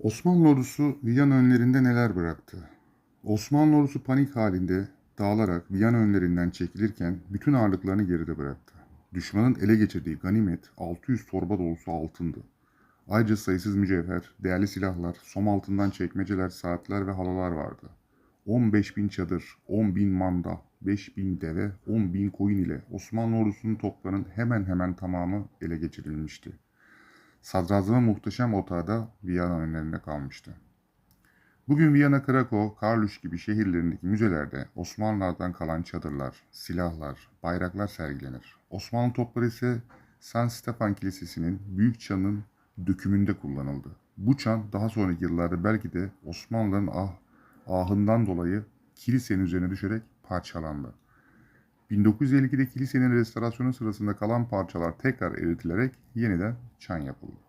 Osmanlı ordusu Viyana önlerinde neler bıraktı? Osmanlı ordusu panik halinde dağılarak Viyana önlerinden çekilirken bütün ağırlıklarını geride bıraktı. Düşmanın ele geçirdiği ganimet 600 torba dolusu altındı. Ayrıca sayısız mücevher, değerli silahlar, som altından çekmeceler, saatler ve halalar vardı. 15 bin çadır, 10 bin manda, 5 bin deve, 10 bin koyun ile Osmanlı ordusunun toplarının hemen hemen tamamı ele geçirilmişti. Sadrazamın muhteşem otağı da Viyana önlerinde kalmıştı. Bugün Viyana, Krakow, Karluş gibi şehirlerindeki müzelerde Osmanlılardan kalan çadırlar, silahlar, bayraklar sergilenir. Osmanlı topları ise San Stefan Kilisesi'nin büyük çanın dökümünde kullanıldı. Bu çan daha sonraki yıllarda belki de Osmanlıların ah, ahından dolayı kilisenin üzerine düşerek parçalandı. 1952'de kilisenin restorasyonu sırasında kalan parçalar tekrar eritilerek yeniden çan yapıldı.